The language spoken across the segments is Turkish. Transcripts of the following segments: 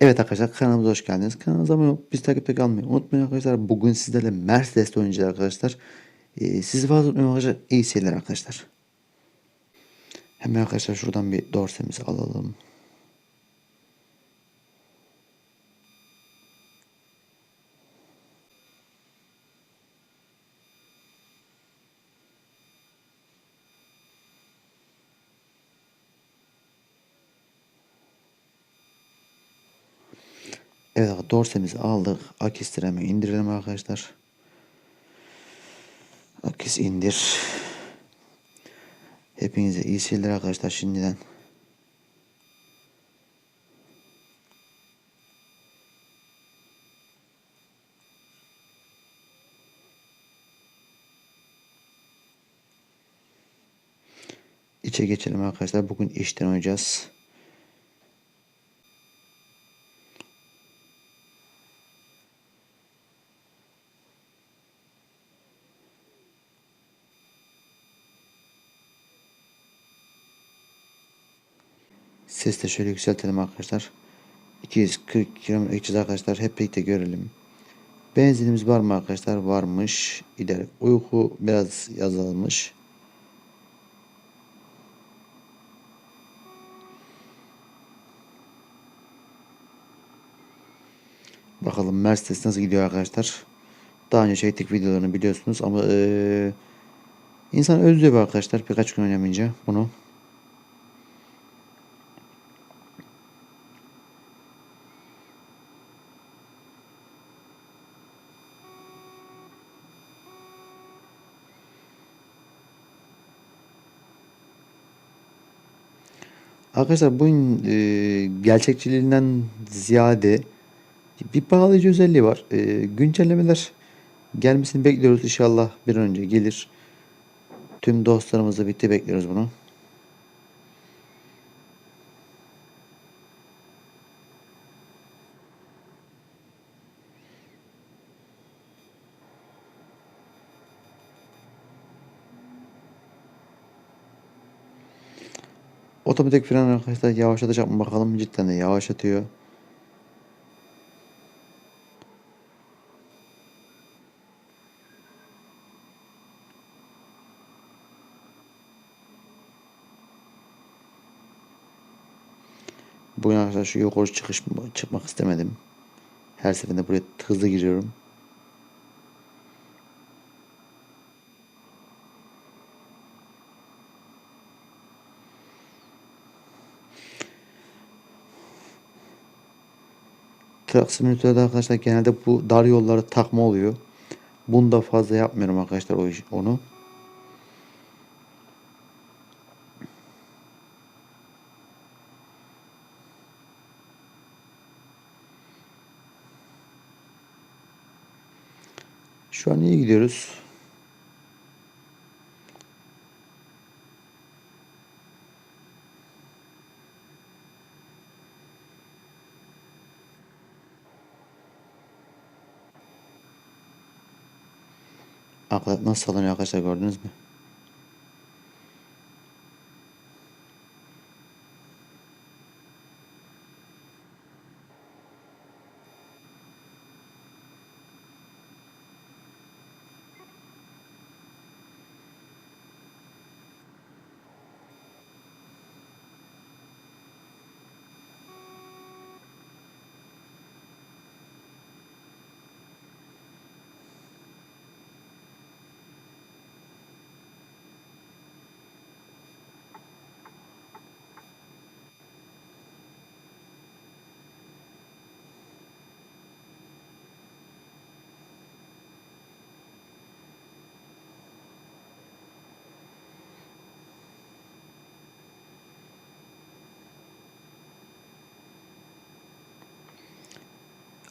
Evet arkadaşlar kanalımıza hoş geldiniz. Kanalımıza abone olup bizi takipte kalmayı unutmayın arkadaşlar. Bugün sizlerle Mercedes'te oynayacağız arkadaşlar. Ee, sizi fazla tutmayayım arkadaşlar. İyi seyirler arkadaşlar. Hemen arkadaşlar şuradan bir dorsemizi alalım. Evet dorsemizi aldık. Akis diremi indirelim arkadaşlar. Akis indir. Hepinize iyi seyirler arkadaşlar şimdiden. İçe geçelim arkadaşlar. Bugün işten oynayacağız. Ses de şöyle yükseltelim arkadaşlar. 240 km gideceğiz arkadaşlar. Hep birlikte görelim. Benzinimiz var mı arkadaşlar? Varmış. İleri uyku biraz azalmış. Bakalım Mercedes nasıl gidiyor arkadaşlar. Daha önce çektik videolarını biliyorsunuz ama eee insan özlüyor arkadaşlar birkaç gün oynamayınca bunu. Arkadaşlar bunun e, gerçekçiliğinden ziyade bir bağlayıcı özelliği var. E, güncellemeler gelmesini bekliyoruz. İnşallah bir an önce gelir. Tüm dostlarımızla birlikte bekliyoruz bunu. Otomatik fren arkadaşlar yavaşlatacak mı bakalım cidden de yavaşlatıyor. Bugün arkadaşlar şu yukarı çıkış çıkmak istemedim. Her seferinde buraya hızlı giriyorum. Truck Simulator'da arkadaşlar genelde bu dar yolları takma oluyor. Bunu da fazla yapmıyorum arkadaşlar o iş, onu. Şu an iyi gidiyoruz. Nasıl sallanıyor arkadaşlar gördünüz mü?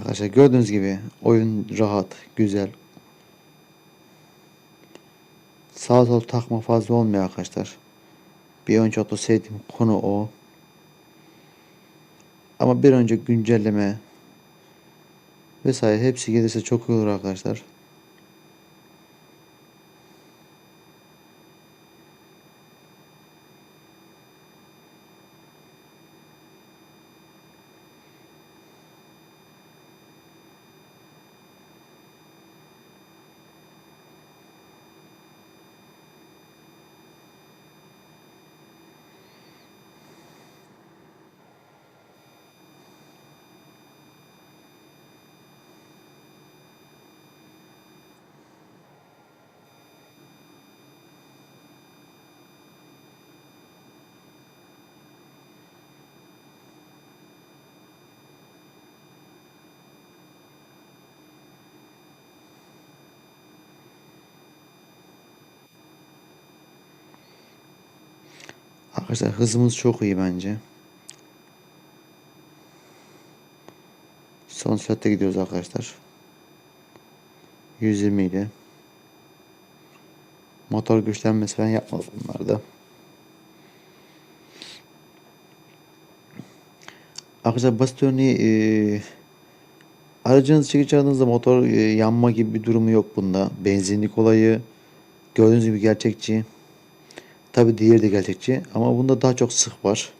Arkadaşlar gördüğünüz gibi oyun rahat, güzel. Sağ sol takma fazla olmuyor arkadaşlar. Bir önce çok sevdiğim konu o. Ama bir önce güncelleme vesaire hepsi gelirse çok iyi olur arkadaşlar. Arkadaşlar hızımız çok iyi bence. Son saatte gidiyoruz arkadaşlar. 120 ile. Motor güçlenmesi falan yapmadım bunlarda. Arkadaşlar basit örneği e, aracınızı çekici motor e, yanma gibi bir durumu yok bunda. Benzinlik olayı gördüğünüz gibi gerçekçi. Tabi diğeri de gerçekçi ama bunda daha çok sık var.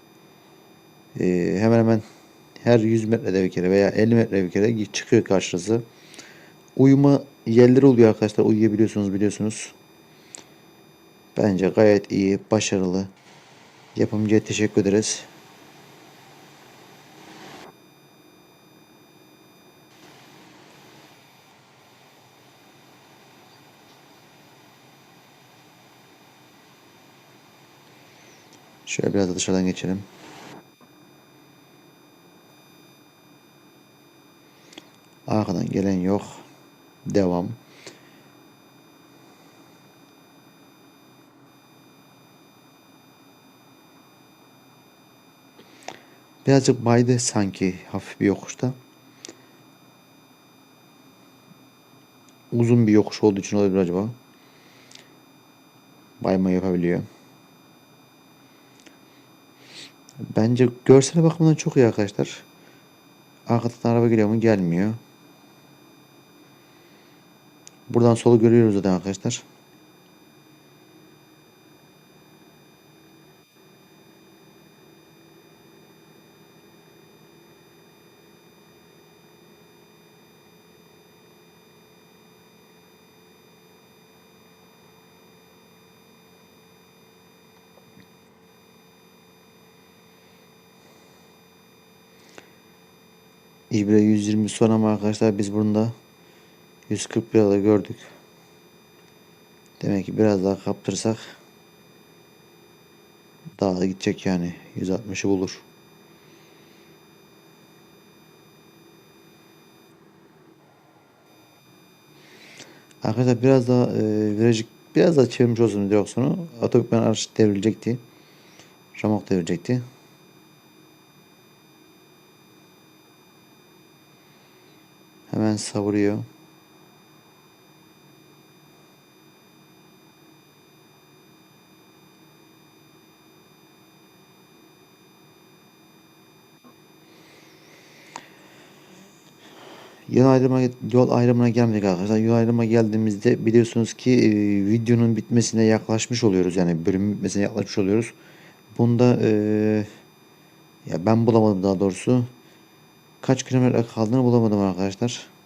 E, hemen hemen her 100 metrede bir kere veya 50 metrede bir kere çıkıyor karşınıza. Uyuma yerleri oluyor arkadaşlar. Uyuyabiliyorsunuz biliyorsunuz. Bence gayet iyi, başarılı. Yapımcıya teşekkür ederiz. Şöyle biraz da dışarıdan geçelim. Arkadan gelen yok. Devam. Birazcık baydı sanki hafif bir yokuşta. Uzun bir yokuş olduğu için olabilir acaba. Bayma yapabiliyor. Bence görsel bakımından çok iyi arkadaşlar. Arkadan araba geliyor mu? Gelmiyor. Buradan solu görüyoruz zaten arkadaşlar. İbre 120 son ama arkadaşlar biz bunda 140 lirada gördük. Demek ki biraz daha kaptırsak daha da gidecek yani 160'ı bulur. Arkadaşlar biraz daha e, virajı biraz daha çevirmiş olsun direksiyonu. Otobüs araç devrilecekti. Ramok devrilecekti. Hemen savuruyor. Yol ayrımına, yol ayrımına gelmedik arkadaşlar. Yol ayrımına geldiğimizde biliyorsunuz ki e, videonun bitmesine yaklaşmış oluyoruz. Yani bölümün bitmesine yaklaşmış oluyoruz. Bunda e, ya ben bulamadım daha doğrusu. Kaç kilometre kaldığını bulamadım arkadaşlar.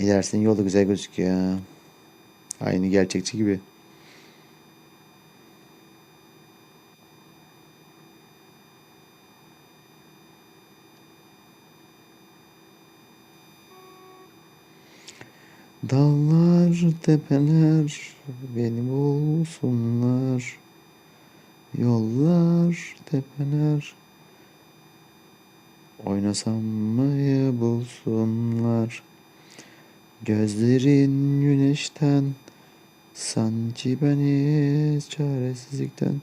İlerisinin yolu güzel gözüküyor. Aynı gerçekçi gibi. Dağlar, tepeler beni bulsunlar. Yollar, tepeler oynasam mı bulsunlar. Gözlerin güneşten sanki beni çaresizlikten.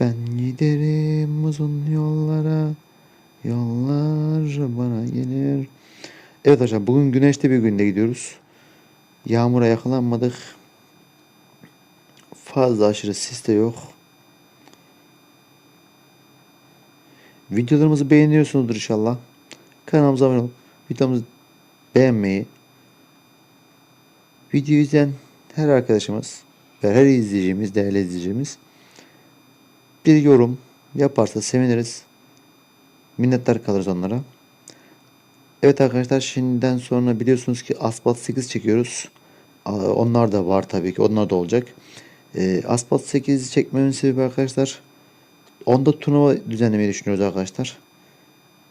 Ben giderim uzun yollara, yollar bana gelir. Evet arkadaşlar bugün güneşli bir günde gidiyoruz. Yağmura yakalanmadık. Fazla aşırı sis de yok. Videolarımızı beğeniyorsunuzdur inşallah. Kanalımıza abone olup videomuzu beğenmeyi, videoyu izleyen her arkadaşımız ve her izleyicimiz, değerli izleyicimiz bir yorum yaparsa seviniriz. Minnettar kalırız onlara. Evet arkadaşlar şimdiden sonra biliyorsunuz ki Asphalt 8 çekiyoruz. Onlar da var tabii ki. Onlar da olacak. E, Asphalt 8 çekmemin sebebi arkadaşlar onda turnuva düzenlemeyi düşünüyoruz arkadaşlar.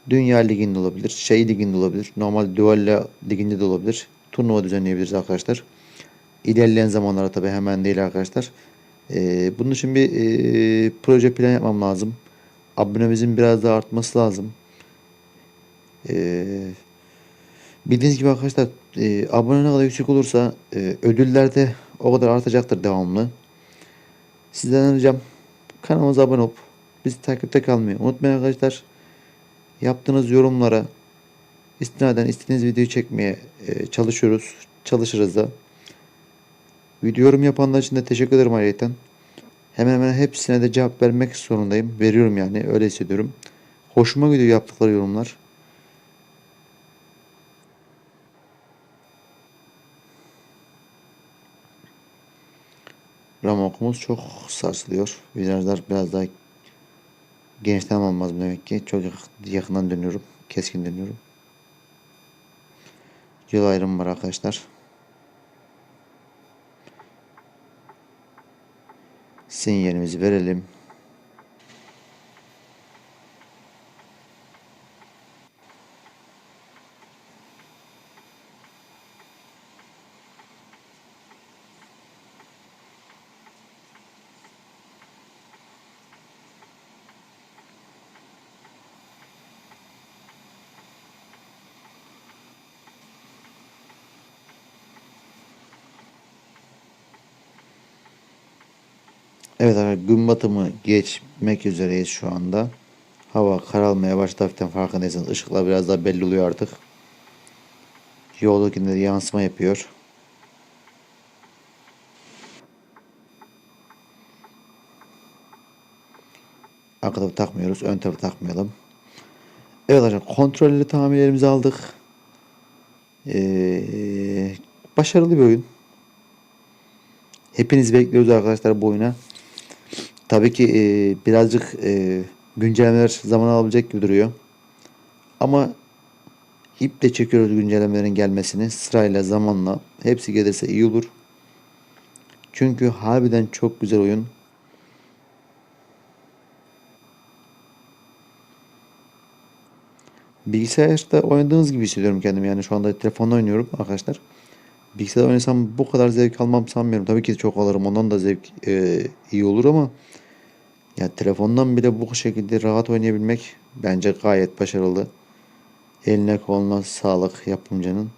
Dünya Ligi'nde olabilir. Şey Ligi'nde olabilir. Normal Dual Ligi'nde de olabilir. Turnuva düzenleyebiliriz arkadaşlar. İlerleyen zamanlarda tabii hemen değil arkadaşlar. E, bunun için bir e, proje plan yapmam lazım. Abonemizin biraz daha artması lazım. Eee Bildiğiniz gibi arkadaşlar e, abone ne kadar yüksek olursa e, ödüller de o kadar artacaktır devamlı. Sizden ricam kanalımıza abone olup bizi takipte kalmayı unutmayın arkadaşlar. Yaptığınız yorumlara istinaden istediğiniz videoyu çekmeye e, çalışıyoruz. Çalışırız da. Video yorum yapanlar için de teşekkür ederim ayrıca. Hemen hemen hepsine de cevap vermek zorundayım. Veriyorum yani öyle hissediyorum. Hoşuma gidiyor yaptıkları yorumlar. Ramokumuz çok sarsılıyor. Virajlar biraz daha genişten almaz demek ki. Çok yakından dönüyorum. Keskin dönüyorum. Yol ayrımı var arkadaşlar. Sinyalimizi verelim. Evet arkadaşlar gün batımı geçmek üzereyiz şu anda. Hava karalmaya başladı hafiften farkındaysanız. Işıklar biraz daha belli oluyor artık. Yoldakinde de yansıma yapıyor. Arka tarafı takmıyoruz. Ön tarafı takmayalım. Evet arkadaşlar kontrollü tamirlerimizi aldık. Ee, başarılı bir oyun. Hepiniz bekliyoruz arkadaşlar bu oyuna. Tabii ki e, birazcık e, güncellemeler zaman alabilecek gibi duruyor. Ama iple çekiyoruz güncellemelerin gelmesini sırayla zamanla. Hepsi gelirse iyi olur. Çünkü harbiden çok güzel oyun. Bilgisayarda oynadığınız gibi hissediyorum kendimi. Yani şu anda telefonda oynuyorum arkadaşlar. Bilgisayarda oynasam bu kadar zevk almam sanmıyorum. Tabii ki çok alırım. Ondan da zevk e, iyi olur ama ya telefondan bile bu şekilde rahat oynayabilmek bence gayet başarılı. Eline koluna sağlık yapımcının.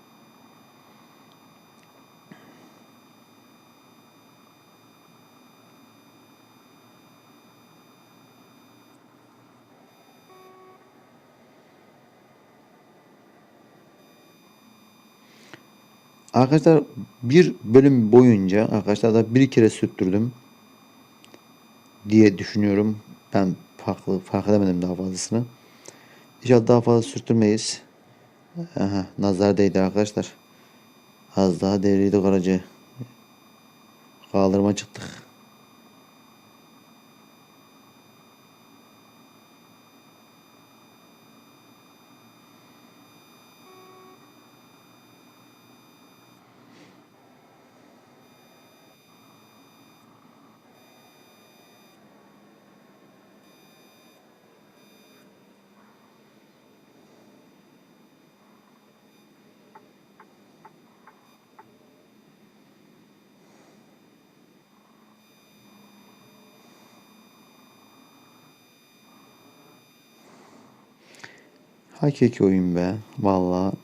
Arkadaşlar bir bölüm boyunca arkadaşlar da bir kere sürttürdüm diye düşünüyorum. Ben farklı fark edemedim daha fazlasını. İnşallah daha fazla sürttürmeyiz. Aha, nazar değdi arkadaşlar. Az daha devriydi aracı. Kaldırıma çıktık. Hakiki oyun be. Vallahi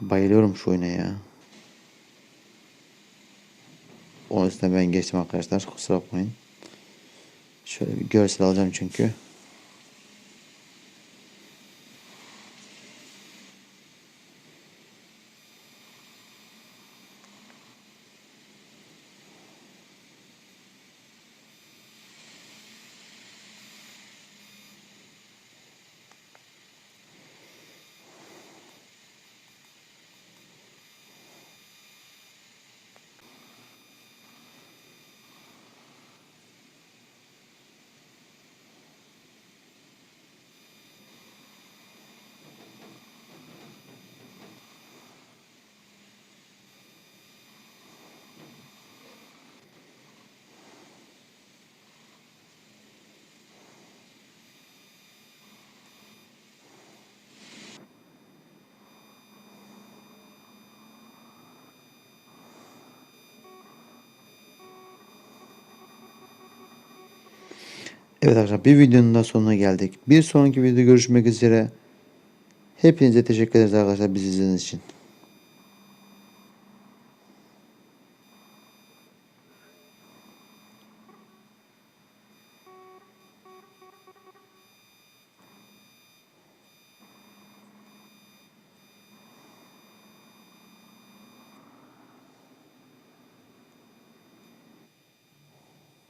bayılıyorum şu oyuna ya. Onun üstüne ben geçtim arkadaşlar. Kusura bakmayın. Şöyle bir görsel alacağım çünkü. Evet arkadaşlar bir videonun daha sonuna geldik. Bir sonraki videoda görüşmek üzere. Hepinize teşekkür ederiz arkadaşlar bizi izlediğiniz için.